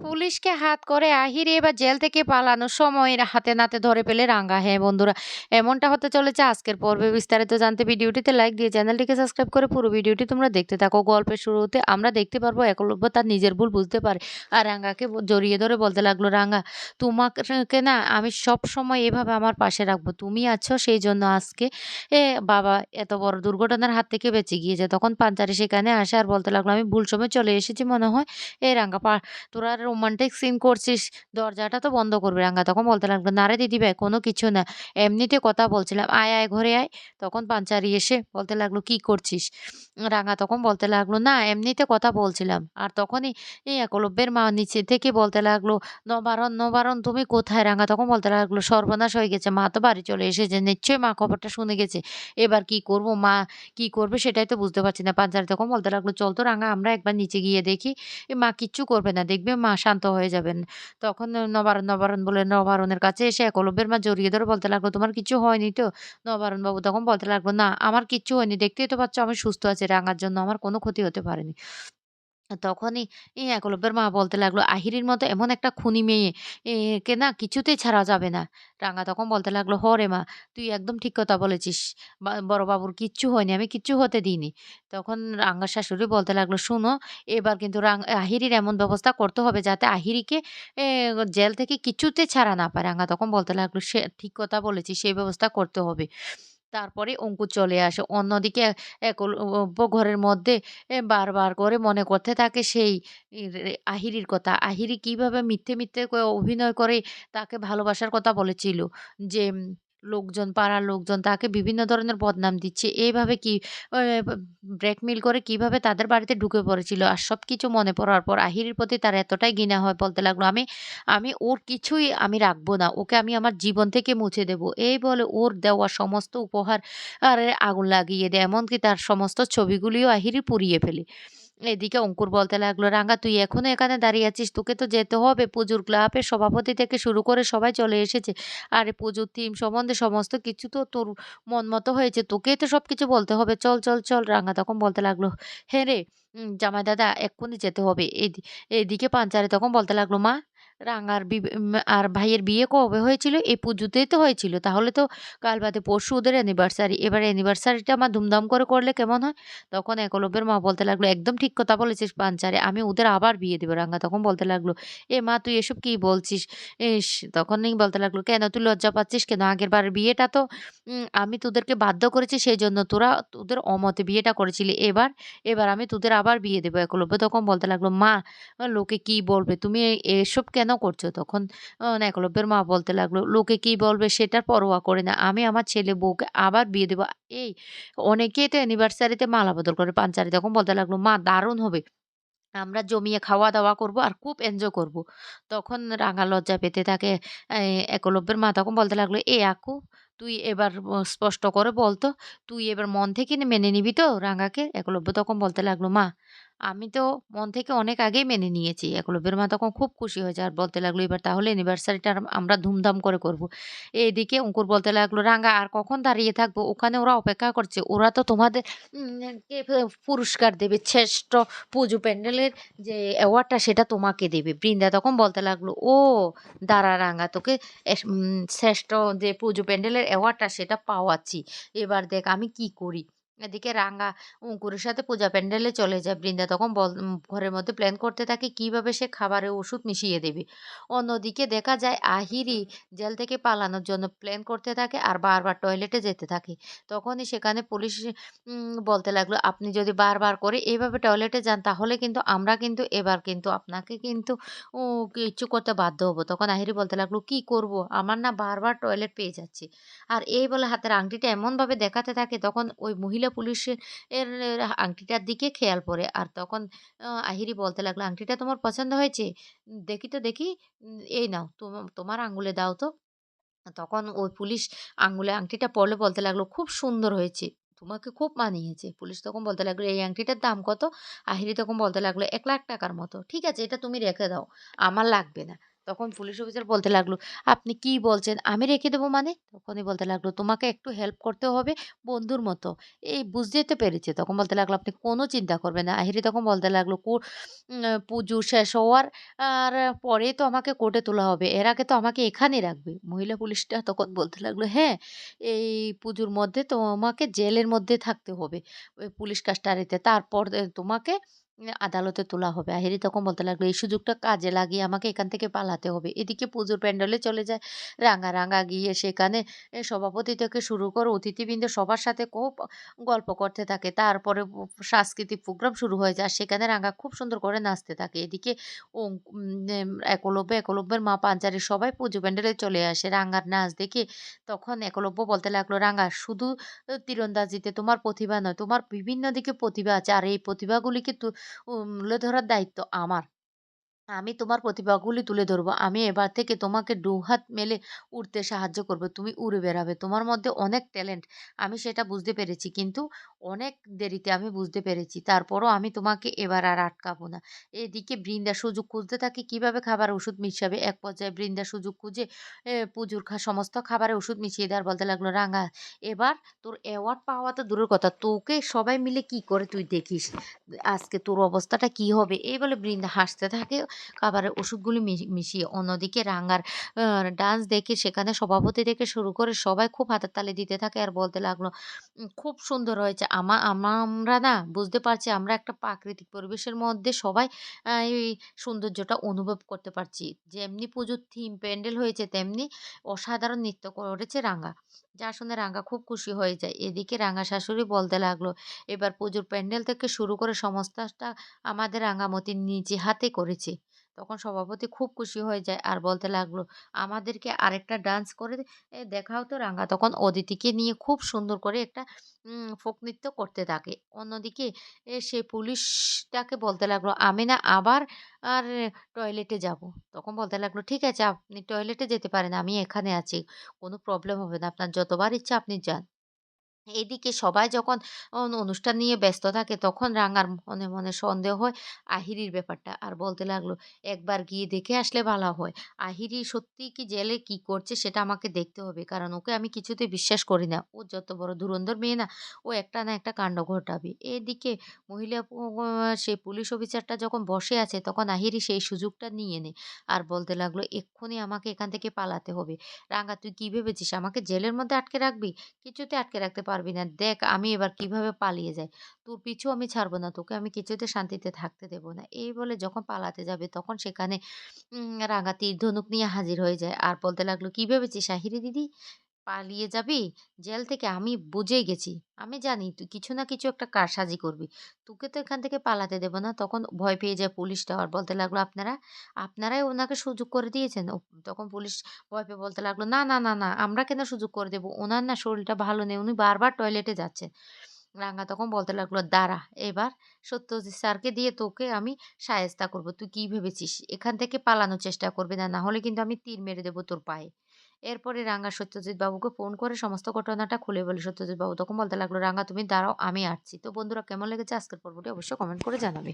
পুলিশকে হাত করে আহিরে এবার জেল থেকে পালানোর সময় হাতে নাতে ধরে পেলে রাঙ্গা। হ্যাঁ বন্ধুরা, এমনটা হতে চলেছে আজকের পর্বে। বিস্তারিত জানতে ভিডিওটিতে লাইক দিয়ে চ্যানেলটিকে সাবস্ক্রাইব করে পুরো ভিডিওটি তোমরা দেখতে থাকো। গল্পের শুরুতে আমরা দেখতে পারব একলব্য তার নিজের ভুল বুঝতে পারে। আর রাঙ্গাকে জড়িয়ে ধরে বলতে লাগল, রাঙ্গা, তোমাকে না আমি সব সময় এভাবে আমার পাশে রাখব। তুমি আছো সেই জন্য আজকে, এ, বাবা এত বড় দুর্ঘটনার হাত থেকে বেঁচে গিয়েছে। তখন পাঞ্চারি সেখানে আসে আর বলতে লাগল, আমি ভুল সময় চলে এসেছি মনে হয়। এ, রাঙ্গা, পা তোরা রোমান্টিক সিন করছিস, দরজাটা তো বন্ধ করবি রাঙ্গা। তখন বলতে লাগল, না রে দিদিভাই কোনো কিছু না। এমনিতে কথা বলছিলাম, আয় আয়, ঘরে আয়। তখন পাঞ্চারি এসে বলতে লাগল, কি করছিস? রাঙ্গা তখন বলতে লাগল, না, এমনিতে কথা বলছিলাম। আর তখনই এই একলব্যের মা নিচে থেকে বলতে লাগল, নবারণ নবারণ, তুমি কোথায়? রাঙ্গা তখন বলতে লাগল, সর্বনাশ হয়ে গেছে, মা তো বাড়ি চলে এসেছে, নিশ্চয়ই মা খবরটা শুনে গেছে। এবার কি করব, মা কি করবে সেটাই তো বুঝতে পারছি না। পাঞ্চারি তখন বলতে লাগল, চল তো রাঙ্গা, আমরা একবার নিচে গিয়ে দেখি। মা কিচ্ছু করবে না, দেখবে মা শান্ত হয়ে যাবেন। তখন নবারণ নবারণ বলে নবারণের কাছে এসে একলব্যের মা জড়িয়ে ধরে বলতে লাগল, তোমার কিছু হয়নি তো? নবারণ বাবু তখন বলতে লাগল, না, আমার কিচ্ছু হয়নি। দেখতেই তো পাচ্ছ আমি সুস্থ আছি, রাঙার জন্য আমার কোনো ক্ষতি হতে পারেনি। তখনই একলব্যের মা বলতে লাগল, আহিরির মতো এমন একটা খুনি মেয়ে, একে না কিছুতেই ছাড়া যাবে না। রাঙা তখন বলতে লাগল, হ রে মা, তুই একদম ঠিক কথা বলেছিস। বা- বড় বাবুর কিচ্ছু হয়নি, আমি কিচ্ছু হতে দিইনি। তখন রাঙ্গার শাশুড়ি বলতে লাগল, শুনো, এবার কিন্তু রাং আহিরির এমন ব্যবস্থা করতে হবে যাতে আহিরিকে জেল থেকে কিছুতে ছাড়া না পায়। রাঙ্গা তখন বলতে লাগল, সে ঠিক কথা বলেছিস, সেই ব্যবস্থা করতে হবে। তারপরে অঙ্কুর চলে আসে অন্যদিকে একলব্য ঘরের মধ্যে বারবার করে মনে করতে থাকে সেই আহিরির কথা। আহিরি কীভাবে মিথ্যে, মিথ্যে অভিনয় করে তাকে ভালোবাসার কথা বলেছিল। যে লোকজন পাড়ার লোকজন তাকে বিভিন্ন ধরনের বদনাম দিচ্ছে। এইভাবে কি অ ব ব্ল্যাকমেইল করে কীভাবে তাদের বাড়িতে ঢুকে পড়েছিল। আর সব কিছু মনে পড়ার পর আহিরির প্রতি তার এতটাই ঘৃণা হয় বলতে লাগল, "আমি আমি ওর কিছুই আমি রাখব না। ওকে আমি আমার জীবন থেকে মুছে দেব।" এই বলে ওর দেওয়া সমস্ত উপহার আরে আগুন লাগিয়ে দেয়। এমনকি তার সমস্ত ছবিগুলিও আহিরি পুড়িয়ে ফেলে। এদিকে অঙ্কুর বলতে লাগল, "রাঙ্গা তুই এখনও এখানে দাঁড়িয়ে আছিস? তোকে তো যেতে হবে। পুজোর ক্লাবের সভাপতি থেকে শুরু করে সবাই চলে এসেছে। আরে পুজোর থিম সম্বন্ধে সমস্ত কিছু তো তোর মন মতো হয়েছে। তোকেই তো সব কিছু বলতে হবে। চল, চল, চল।" রাঙ্গা তখন বলতে লাগল, "হ্যাঁ রে, জামাই দাদা এক্ষুনি যেতে হবে।" এদি এদিকে পাঞ্চারে তখন বলতে লাগল, "মা, রাঙ্গার বিব আর ভাইয়ের বিয়ে কবে হয়েছিল? এই পুজোতেই তো হয়েছিল। তাহলে তো কাল বাদে পরশু ওদের অ্যানিভার্সারি। এবার অ্যানিভার্সারিটা আমার ধুমধাম করে করলে কেমন হয়?" তখন একলব্যের মা বলতে লাগল, "একদম ঠিক কথা বলেছিস পাঞ্চারে। আমি ওদের আবার বিয়ে দেবো রাঙা তখন বলতে লাগল, "এ মা তুই এসব কি বলছিস?" ইস! তখনই বলতে লাগল, "কেন তুই লজ্জা পাচ্ছিস কেন? আগেরবারের বিয়েটা তো আমি তোদেরকে বাধ্য করেছি সেই জন্য তোরা তোদের অমতে বিয়েটা করেছিলি। এবার এবার আমি তোদের আবার বিয়ে দেবো একলব্য তখন বলতে লাগল, "মা লোকে কি বলবে? তুমি এসব কেন করছ?" তখন একলব্যের মা বলতে লাগল, "লোকে কি বলবে সেটার পরোয়া করে না। আমি আমার ছেলে বউকে আবার বিয়ে দেবো এই অনেকেই তো অ্যানিভার্সারিতে মালা বদল করে। পাঞ্চারি তখন বলতে লাগল, "মা দারুণ হবে। আমরা জমিয়ে খাওয়া-দাওয়া করব আর খুব এনজয় করব।" তখন রাঙা লজ্জা পেতে। এ একলব্যের মা তখন বলতে লাগল, "এ আকু তুই এবার স্পষ্ট করে বলতো তুই এবার মন থেকে মেনে নিবি তো রাঙাকে?" একলব্য তখন বলতে লাগল, "মা আমি তো মন থেকে অনেক আগেই মেনে নিয়েছি।" একলব্যের মা তখন খুব খুশি হয়েছে আর বলতে লাগল, "এবার তাহলে অ্যানিভার্সারিটা আমরা ধুমধাম করে করব।" এদিকে অঙ্কুর বলতে লাগল, "রাঙা আর কখন দাঁড়িয়ে থাকব? ওখানে ওরা অপেক্ষা করছে। ওরা তো তোমাদের পুরস্কার দেবে। শ্রেষ্ঠ পুজো প্যান্ডেলের যে অ্যাওয়ার্ডটা সেটা তোমাকে দেবে।" বৃন্দা তখন বলতে লাগল, "ও দাঁড়া রাঙা তোকে শ্রেষ্ঠ যে পুজো প্যান্ডেলের অ্যাওয়ার্ডটা সেটা পাওয়াচ্ছি। এবার দেখ আমি কি করি?" এদিকে রাঙা অঙ্কুরের সাথে পূজা প্যান্ডেলে চলে যায়। বৃন্দা তখন বল ঘরের মধ্যে প্ল্যান করতে থাকে কীভাবে সে খাবারে ওষুধ মিশিয়ে দেবে। অন্যদিকে দেখা যায় আহিরি জেল থেকে পালানোর জন্য প্ল্যান করতে থাকে আর বারবার টয়লেটে যেতে থাকে। তখনই সেখানে পুলিশ বলতে লাগল, "আপনি যদি বারবার করে এভাবে টয়লেটে যান তাহলে কিন্তু আমরা কিন্তু এবার কিন্তু আপনাকে কিন্তু উ কিচ্ছু করতে বাধ্য হব।" তখন আহিরি বলতে লাগল, "কি করব? আমার না বারবার টয়লেট পেয়ে যাচ্ছে আর এই বলে হাতের আংটিটা এমনভাবে দেখাতে থাকে তখন ওই মহিলা পুলিশের এর আংটিটার দিকে খেয়াল পড়ে। আর তখন আহিরি বলতে লাগল, "আংটিটা তোমার পছন্দ হয়েছে? দেখি তো দেখি। এই নাও তোমার আঙ্গুলে দাও তো।" তখন ওই পুলিশ আঙুলে আংটিটা পড়লে বলতে লাগল, "খুব সুন্দর হয়েছে। তোমাকে খুব মানিয়েছে।" পুলিশ তখন বলতে লাগল, "এই আংটিটার দাম কত?" আহিরি তখন বলতে লাগল, এক লাখ টাকার মতো। "ঠিক আছে এটা তুমি রেখে দাও। আমার লাগবে না।" তখন পুলিশ অফিসার বলতে লাগল, "আপনি কি বলছেন? আমি রেখে দেবো মানে?" তখনই বলতে লাগল, "তোমাকে একটু হেল্প করতে হবে বন্ধুর মতো। এই বুঝতে তো পেরেছি।" তখন বলতে লাগল, "আপনি কোনো চিন্তা করবেন না।" আহিরি তখন বলতে লাগল, "কু উম আ পুজো শেষ হওয়ার আর পরে তো আমাকে কোর্টে তোলা হবে। এর আগে তো আমাকে এখানেই রাখবে।" মহিলা পুলিশটা তখন বলতে লাগল, "হ্যাঁ, এই পুজোর মধ্যে তোমাকে জেলের মধ্যে থাকতে হবে। পুলিশ কাস্টারিতে তারপর তোমাকে আদালতে তোলা হবে।" আহিরি তখন বলতে লাগল, "এই সুযোগটা কাজে লাগিয়ে আমাকে এখান থেকে পালাতে হবে।" এদিকে পুজোর প্যান্ডেলে চলে যায় রাঙা। রাঙা গিয়ে সেখানে সভাপতি থেকে শুরু করে অতিথিবৃন্দ সবার সাথে খুব গল্প করতে থাকে। তারপরে সাংস্কৃতিক প্রোগ্রাম শুরু হয়ে যায়। সেখানে রাঙা খুব সুন্দর করে নাচতে থাকে। এদিকে একলব্য, একলব্যের মা পাঞ্চারি সবাই পুজো প্যান্ডেলে চলে আসে। রাঙার নাচ দেখে তখন একলব্য বলতে লাগল, "রাঙা শুধু তীরন্দাজিতে তোমার প্রতিভা নয়, তোমার বিভিন্ন দিকে প্রতিভা আছে। আর এই প্রতিভাগুলিকে তুলে ধরার দায়িত্ব আমার। আমি তোমার প্রতিভাগুলি তুলে ধরবো। আমি এবার থেকে তোমাকে দুহাত মেলে উড়তে সাহায্য করব। তুমি উড়ে বেড়াবে। তোমার মধ্যে অনেক ট্যালেন্ট। আমি সেটা বুঝতে পেরেছি। কিন্তু অনেক দেরিতে আমি বুঝতে পেরেছি। তারপরও আমি তোমাকে এবার আর আটকাবো না।" এদিকে বৃন্দা সুযোগ খুঁজতে থাকে কীভাবে খাবার ওষুধ মিশাবে। এক পর্যায়ে বৃন্দা সুযোগ খুঁজে পুজোর খা সমস্ত খাবারে ওষুধ মিশিয়ে দেওয়ার বলতে লাগল, "রাঙা এবার তোর অ্যাওয়ার্ড পাওয়া তো দূরের কথা। তোকে সবাই মিলে কি করে তুই দেখিস। আজকে তোর অবস্থাটা কি হবে?" এই বলে বৃন্দা হাসতে থাকে খাবারের ওষুধগুলি মিশিয়ে। অন্যদিকে রাঙার ডান্স দেখে সেখানে সভাপতি থেকে শুরু করে সবাই খুব হাতের তালে দিতে থাকে আর বলতে লাগল, "খুব সুন্দর হয়েছে। আমা আমা আমরা না বুঝতে পারছি আমরা একটা প্রাকৃতিক পরিবেশের মধ্যে সবাই এই সৌন্দর্যটা অনুভব করতে পারছি। যেমনি পুজোর থিম প্যান্ডেল হয়েছে তেমনি অসাধারণ নৃত্য করেছে রাঙা।" যা শুনে রাঙ্গা খুব খুশি হয়ে যায়। এদিকে রাঙ্গা শাশুড়ি বলতে লাগল, "এবার পুজোর প্যান্ডেল থেকে শুরু করে সমস্তটা আমাদের রাঙামতি নিজে হাতে করেছে।" তখন সভাপতি খুব খুশি হয়ে যায় আর বলতে লাগল, "আমাদেরকে আরেকটা ডান্স করে দেখাও তো রাঙা।" তখন অদিতিকে নিয়ে খুব সুন্দর করে একটা ফোক নৃত্য করতে থাকে। অন্যদিকে সে পুলিশটাকে বলতে লাগল, "আমি না আবার আর টয়লেটে যাব।" তখন বলতে লাগল, "ঠিক আছে আপনি টয়লেটে যেতে পারেন। আমি এখানে আছি। কোনো প্রবলেম হবে না। আপনার যতবার ইচ্ছা আপনি যান।" এদিকে সবাই যখন অনুষ্ঠান নিয়ে ব্যস্ত থাকে তখন রাঙার মনে, মনে সন্দেহ হয় আহিরির ব্যাপারটা। আর বলতে লাগল, "একবার গিয়ে দেখে আসলে ভালো হয়। আহিরি সত্যিই কি জেলে কি করছে সেটা আমাকে দেখতে হবে। কারণ ওকে আমি কিছুতেই বিশ্বাস করি না। ও যত বড় ধুরন্ধর মেয়ে না, ও একটা না একটা কাণ্ড ঘটাবে।" এদিকে মহিলা সেই পুলিশ অফিসারটা যখন বসে আছে তখন আহিরি সেই সুযোগটা নিয়ে নেয়। আর বলতে লাগল, "এক্ষুনি আমাকে এখান থেকে পালাতে হবে। রাঙা তুই কি ভেবেছিস আমাকে জেলের মধ্যে আটকে রাখবি? কিছুতে আটকে রাখতে পারবি না। দেখ আমি এবার কীভাবে পালিয়ে যাই। তোর পিছু আমি ছাড়বো না। তোকে আমি কিছুতে শান্তিতে থাকতে দেব না।" এই বলে যখন পালাতে যাবে তখন সেখানে রাঙা তীর ধনুক নিয়ে হাজির হয়ে যায়। আর বলতে লাগল, "কি ভেবেছিস আহিরি দিদি? পালিয়ে যাবি জেল থেকে? আমি বুঝেই গেছি। আমি জানি তুই কিছু না কিছু একটা কারসাজি করবি। তোকে তো এখান থেকে পালাতে দেব না।" তখন ভয় পেয়ে যায় পুলিশটাও আর বলতে লাগল, "আপনারা? আপনারাই ওনাকে সুযোগ করে দিয়েছেন?" তখন পুলিশ ভয় পেয়ে বলতে লাগল, "না, না, না, না। আমরা কেন সুযোগ করে দেবো ওনার না শরীরটা ভালো নেই। উনি বারবার টয়লেটে যাচ্ছেন।" রাঙা তখন বলতে লাগল, "দাঁড়া এবার সত্যজিৎ স্যারকে দিয়ে তোকে আমি শায়েস্তা করব। তুই কি ভেবেছিস? এখান থেকে পালানোর চেষ্টা করবি না। না হলে কিন্তু আমি তীর মেরে দেবো তোর পায়ে।" এরপরে রাঙ্গা সত্যজিৎ বাবুকে ফোন করে সমস্ত ঘটনাটা খুলে বলে। সত্যজিৎ বাবু তখন বলতে লাগল, রাঙ্গা তুমি দাঁড়াও আমি আসছি।" তো বন্ধুরা কেমন লেগেছে আজকের পর্বটি অবশ্যই কমেন্ট করে জানাবে।